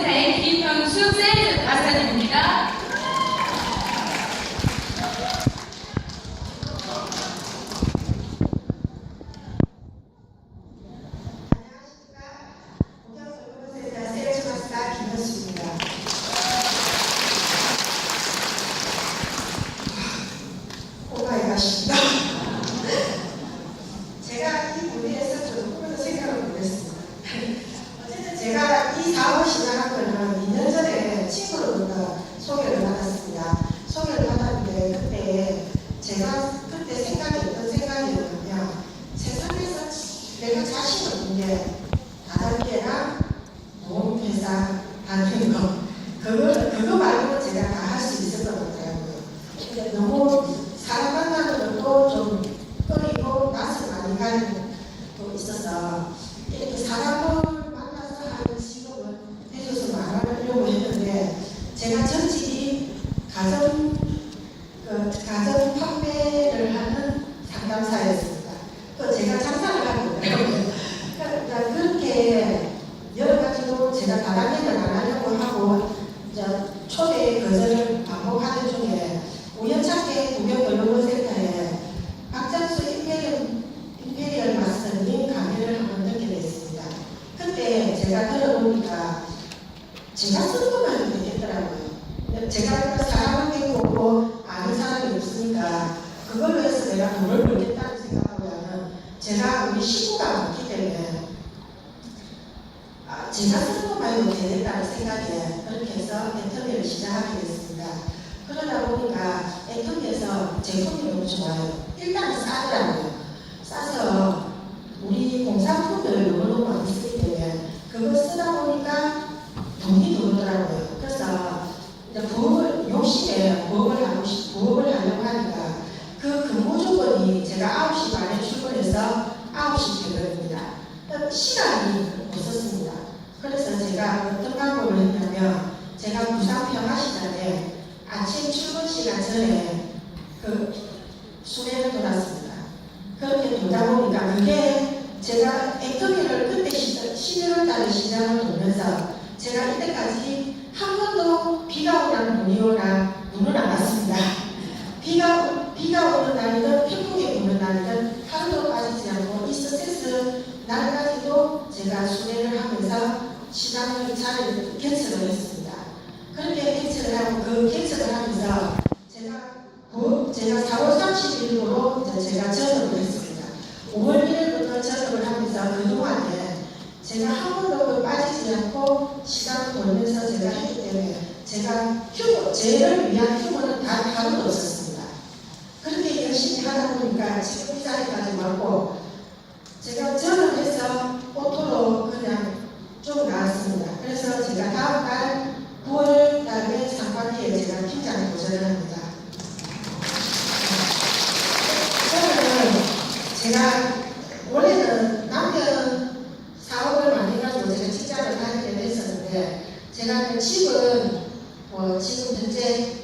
갓입니다. 제가 이 무대에서 조금은 생각을 못했습니다. 어쨌든 제가 이 사업을 시작한 거는 2년 전에 como 초대 거절을 반복하는 중에 우연찮게 구경근로원센터에 박장수 임페리얼, 임페리얼 마스터님 강의를 한번 듣게 됐습니다. 그때 제가 들어보니까 제가 쓰는 것만 되겠더라고요. 제가 사람한테 보고 아는 사람이 없으니까 그걸로 해서 내가 돈을 벌겠다는 생각하고는 제가 우리 식구가 많기 때문에 아, 제가 쓰는 것만 되겠다는 생각에 그렇게 해서 시작하게 됐습니다. 그러다 보니까 애터미에서 제품이 너무 좋아요. 일단 싸더라고요. 싸서 우리 공산품들 너무너무 많이 쓰기 때문에 그걸 쓰다 보니까 돈이 들어오더라고요. 그래서 이제 부업을 욕심에 부업을 하고 싶, 부업을 하려고 하니까 그 근무 조건이 제가 9시 반에 출근해서 9시 퇴근입니다. 시간이 없었습니다. 그래서 제가 어떤 방법을 했냐면 제가 부산 평화시장에 아침 출근 시간 전에 그 수레를 돌았습니다. 그렇게 돌다 보니까 그게 제가 액터미를 그때 시작, 11월 달에 시장을 돌면서 제가 이때까지 한 번도 비가 오나 눈이 오나 눈은 안 왔습니다. 비가, 오- 비가 오는 날이든 태풍이 부는 날이든 하루도 빠지지 않고 이 스트레스 날까지도 제가 수행을 하면서 시장을 잘 개척을 했습니다. 그렇게 개척을 하고 그 개척을 하면서 제가 그 제가 4월 30일부로 이제 제가 전업을 했습니다. 5월 1일부터 전업을 하면서 그동안에 제가 한 번도 빠지지 않고 시간을 돌면서 제가 했기 때문에 제가 휴무, 쟤를 위한 휴무는 단 하루도 없었습니다. 그렇게 열심히 하다 보니까 지금 이 자리까지 왔고 제가 전업해서 오토로 그냥 쭉 나왔습니다. 그래서 제가 다음 달 9월 달에 상반기에 제가 팀장을 도전을 합니다. 저는 제가 원래는 남편 사업을 많이 가지고 제가 직장을 다니게 됐었는데 제가 그 집은 뭐 지금 현재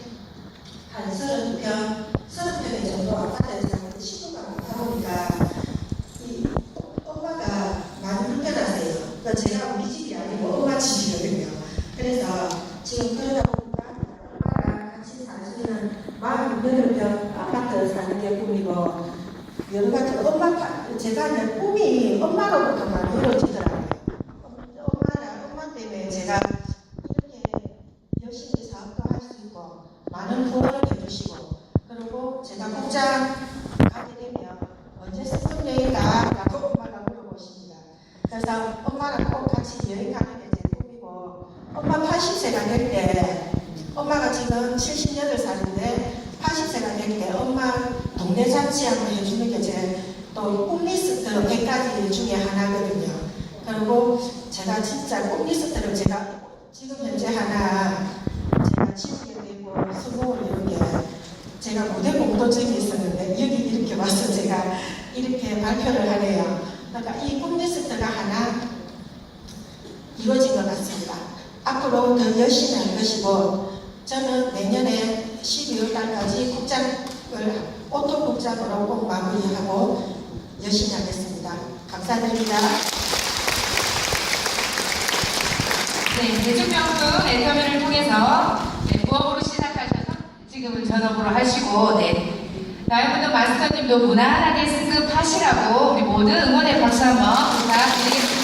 한 32평, 30평 정도 아파트에 사는 친구가 많다 보니까 이 엄마가 많이 불편하세요. 그러니까 제가 우리 집이 아니고 엄마 집이거든요. 그래서 지금 그러다 보니까 엄마랑 같이 사시는 48평 아파트 사는 게 꿈이고 여러 가지 엄마 파- 제가 이제 꿈이 엄마로부터 많이 이루어지더라고요. 엄마랑 엄마 때문에 제가 이렇게 열심히 사업도 할 수 있고 많은 후원을 해주시고 그리고 제가 국장 가게 되면 언제 스승 여행 가 라고 엄마가 물어보십니다. 그래서 엄마랑 꼭 같이 여행 가는 게 제 꿈이고 엄마 80세가 될 때 엄마가 지금 78살인데 80세가 될 때 엄마 동네 잔치 한번 또 꿈리스트 100가지 중에 하나거든요. 그리고 제가 진짜 꿈리스트를 제가 지금 현재 하나 제가 지우게 되고 성공을 이룬 게 제가 무대 공도증이 있었는데 여기 이렇게 와서 제가 이렇게 발표를 하네요. 그러니까 이 꿈리스트가 하나 이루어진 것 같습니다. 앞으로 더 열심히 할 것이고 저는 내년에 12월 달까지 국장을 오토 국장으로 꼭 마무리하고 열심히 하겠습니다. 감사드립니다. 네, 대중명품 인터뷰를 통해서 네, 부업으로 시작하셔서 지금은 전업으로 하시고 네, 나이분도 마스터님도 무난하게 승급하시라고 우리 모두 응원의 박수 한번 부탁드리겠습니다.